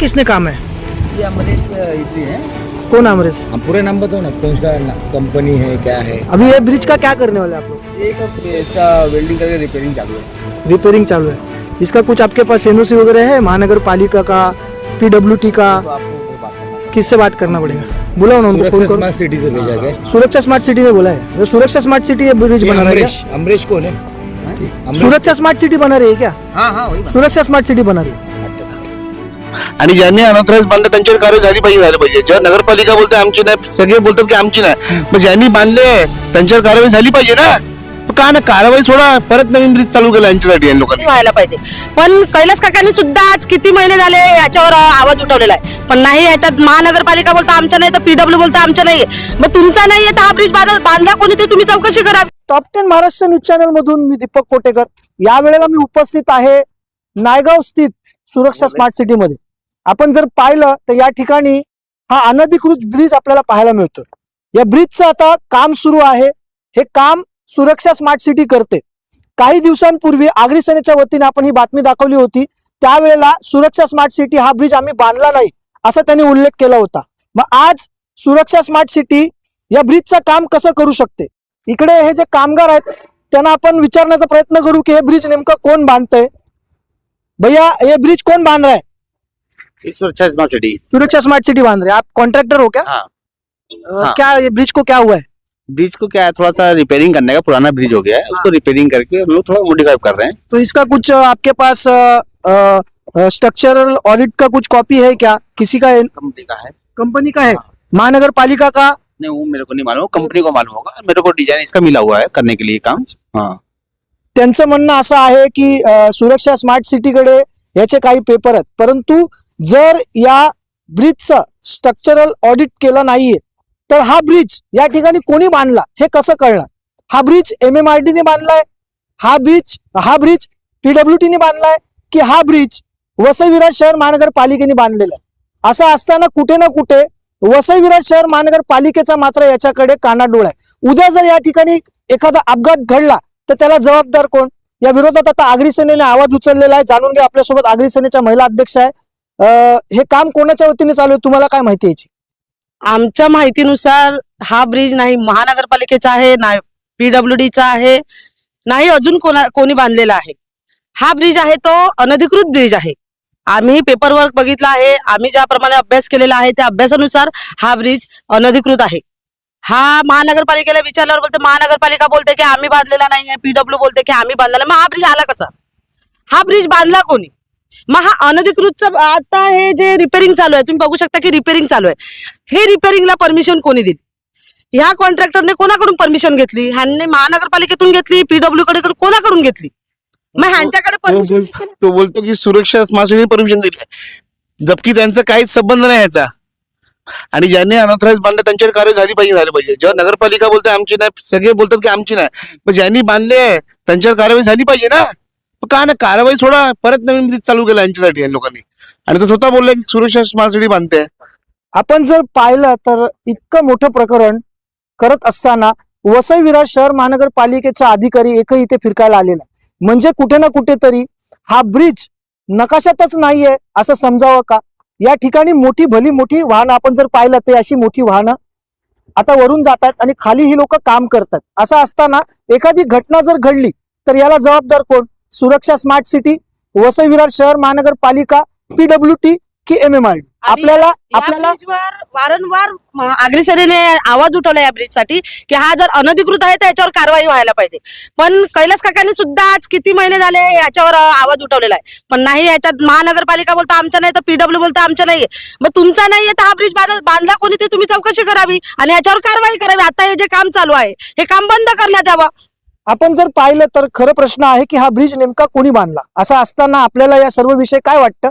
किसने काम है? ये अमरीश इतनी है। कौन अमरीश? हम पूरे नाम बताओ ना कौन सा कंपनी है क्या है? अभी ये ब्रिज का क्या करने वाले आप लोग? ये सब इसका वेल्डिंग करके रिपेयरिंग चालू है। रिपेयरिंग चालू है। इसका कुछ आपके पास एनओसी वगैरह है? महानगर पालिका का पीडब्ल्यू का? तो किससे बात करना पड़ेगा? बुलाओ ना उनको सुरक्षा स्मार्ट सिटी से भेजा गया। सुरक्षा स्मार्ट सिटी में बोला है। वो सुरक्षा स्मार्ट सिटी ये ब्रिज बना रही है अमरीश अमरीश कौन है? सुरक्षा स्मार्ट सिटी बना रही है क्या? हाँ हाँ सुरक्षा स्मार्ट सिटी बना रही है। आणि ज्यांनी अनॉथराईज बांधले त्यांच्यावर कारवाई झाली पाहिजे झाली पाहिजे. जेव्हा नगरपालिका बोलते आमची नाही सगळे बोलतात की आमची नाही. मग ज्यांनी बांधले त्यांच्यावर कारवाई झाली पाहिजे ना. का ना कारवाई सोडा परत नवीन ब्रिज चालू केला यांच्यासाठी या लोकांनी. व्हायला पाहिजे. पण कैलास काकांनी सुद्धा आज किती महिने झाले याच्यावर आवाज उठवलेला आहे. पण नाही याच्यात महानगरपालिका बोलता आमच्या नाही तर पीडब्ल्यू बोलता आमच्या नाहीये. मग तुमचा नाहीये तर हा ब्रिज बांधला कोणी ते तुम्ही चौकशी करावी top ten Maharashtra news channel मधून मी दीपक कोटेकर. या वेळेला मी उपस्थित आहे. नायगाव स्थित सुरक्षा स्मार्ट सिटी मध्ये. आपण जर पाहिलं तर या ठिकाणी हा अनधिकृत ब्रिज आपल्याला पाहायला मिळतो या ब्रिजचं आता काम सुरू आहे. हे काम सुरक्षा स्मार्ट सिटी करते. काही दिवसांपूर्वी आगरी सेनेच्या वतीने आपण ही बातमी दाखवली होती. त्यावेळेला सुरक्षा स्मार्ट सिटी हा ब्रिज आम्ही बांधला नाही असा त्यांनी उल्लेख केला होता. मग आज सुरक्षा स्मार्ट सिटी या ब्रिजचं काम कसं करू शकते? इकडे हे जे कामगार आहेत त्यांना आपण विचारण्याचा प्रयत्न करू की हे ब्रिज नेमकं कोण बांधतंय? भैया ये ब्रिज कौन बाँध रहा है? सुरक्षा स्मार्ट सिटी सुरक्षा स्मार्ट सिटी बाँध रहे हैं। आप कॉन्ट्रैक्टर हो क्या? हाँ। हाँ। क्या ये ब्रिज को क्या हुआ है? ब्रिज को क्या है? थोड़ा सा रिपेयरिंग करने का पुराना ब्रिज हो गया है। उसको रिपेयरिंग करके हम लोग थोड़ा मॉडिफाई कर रहे हैं। तो इसका कुछ आपके पास स्ट्रक्चरल ऑडिट का कुछ कॉपी है क्या? किसी का कंपनी का है। कंपनी का है? महानगर पालिका का? नहीं वो मेरे को नहीं मालूम। कंपनी को मालूम होगा। मेरे को डिज़ाइन इसका मिला हुआ है करने के लिए काम। हाँ। त्यांचं म्हणणं असं आहे की सुरक्षा स्मार्ट सिटीकडे याचे काही पेपर आहेत. परंतु जर या ब्रिजचं स्ट्रक्चरल ऑडिट केलं नाहीये तर हा ब्रिज या ठिकाणी कोणी बांधला हे कसं कळणार? हा ब्रिज एम एम आर ने बांधलाय? हा ब्रिज हा ब्रिज पीडब्ल्यू ने बांधलाय? की हा ब्रिज वसई विराट शहर महानगरपालिकेने बांधलेला आहे? असं असताना कुठे ना कुठे वसई विराट शहर महानगरपालिकेचा मात्र याच्याकडे कानाडोळ आहे. उद्या जर या ठिकाणी एखादा अपघात घडला तर त्याला जबाबदार कोण? या विरोधात आता आगरी सेनेने आवाज उचललेला आहे. जाणून घ्या आपल्यासोबत आगरी सेनेच्या महिला अध्यक्ष आहे. हे काम कोणाच्या वतीने चालू आहे? तुम्हाला काय माहिती याची? आमच्या माहितीनुसार हा ब्रिज नाही महानगरपालिकेचा आहे नाही पीडब्ल्यूडीचा आहे नाही अजून कोणा कोणी बांधलेला आहे. हा ब्रिज आहे तो अनधिकृत ब्रिज आहे. आम्ही पेपर वर्क बघितला आहे आम्ही ज्याप्रमाणे अभ्यास केलेला आहे त्या अभ्यासानुसार हा ब्रिज अनधिकृत आहे. हा महानगरपालिकेला विचारल्यावर बोलते महानगरपालिका बोलते की आम्ही बांधलेला नाहीये पीडब्ल्यू बोलते की आम्ही बांधलेला मग हा ब्रिज आला कसा? हा ब्रिज बांधला कोणी? मग हा अनधिकृत आता हे जे रिपेअरिंग चालू आहे तुम्ही बघू शकता की रिपेअरिंग चालू आहे. हे रिपेअरिंगला परमिशन कोणी दिली? ह्या कॉन्ट्रॅक्टरने कोणाकडून परमिशन घेतली? ह्यांनी महानगरपालिकेतून घेतली पीडब्ल्यू कडे कोणाकडून घेतली? मग ह्यांच्याकडे परमिशन तो बोलतो की सुरक्षा सिटी परमिशन दिली. जबकि त्यांचा काहीच संबंध नाही याचा आणि ज्यांनी अनॉथराईज बांधले त्यांच्यावर कारवाई झाली पाहिजे झाली पाहिजे. जेव्हा नगरपालिका बोलते आमची नाही सगळे बोलतात की आमची नाही. पण ज्यांनी बांधले त्यांच्यावर कारवाई झाली पाहिजे ना. का ना कारवाई सोडा. परत नवीन ब्रिज चालू केला यांच्यासाठी या लोकांनी. आणि तो स्वतः बोलला की सुरक्षा स्मार्ट बांधते. आपण जर पाहिलं तर इतकं मोठं प्रकरण करत असताना वसई विरार शहर महानगरपालिकेचा अधिकारी एकही इथे फिरकायला आलेला म्हणजे कुठे ना कुठेतरी हा ब्रिज नकाशातच नाहीये असं समजावं का? या ठिकाणी मोठी भली मोठी वाहनं आपण जर पाहिलं ते अशी मोठी वाहनं आता वरून जातात आणि खाली ही लोक काम करतात. असं असताना एखादी घटना जर घडली तर याला जबाबदार कोण? सुरक्षा स्मार्ट सिटी वसई विराट शहर महानगरपालिका पीडब्ल्यू टी की एम एम आर डी आपल्याला आपल्याला वारंवार सेनेने आवाज उठवला या ब्रिजसाठी की हा जर अनधिकृत आहे तर याच्यावर कारवाई व्हायला पाहिजे. पण कैलास काकांनी सुद्धा आज किती महिने झाले याच्यावर आवाज उठवलेला आहे. पण नाही याच्यात महानगरपालिका बोलता आमच्या नाही तर पीडब्ल्यू बोलता आमच्या नाहीये. मग तुमचा नाहीये तर हा ब्रिज बांधला कोणी ते तुम्ही चौकशी करावी. आणि याच्यावर कारवाई करावी. आता हे जे काम चालू आहे हे काम बंद करण्यात यावं. आपण जर पाहिलं तर खरं प्रश्न आहे की हा ब्रिज नेमका कोणी बांधला? असं असताना आपल्याला या सर्व विषय काय वाटतं?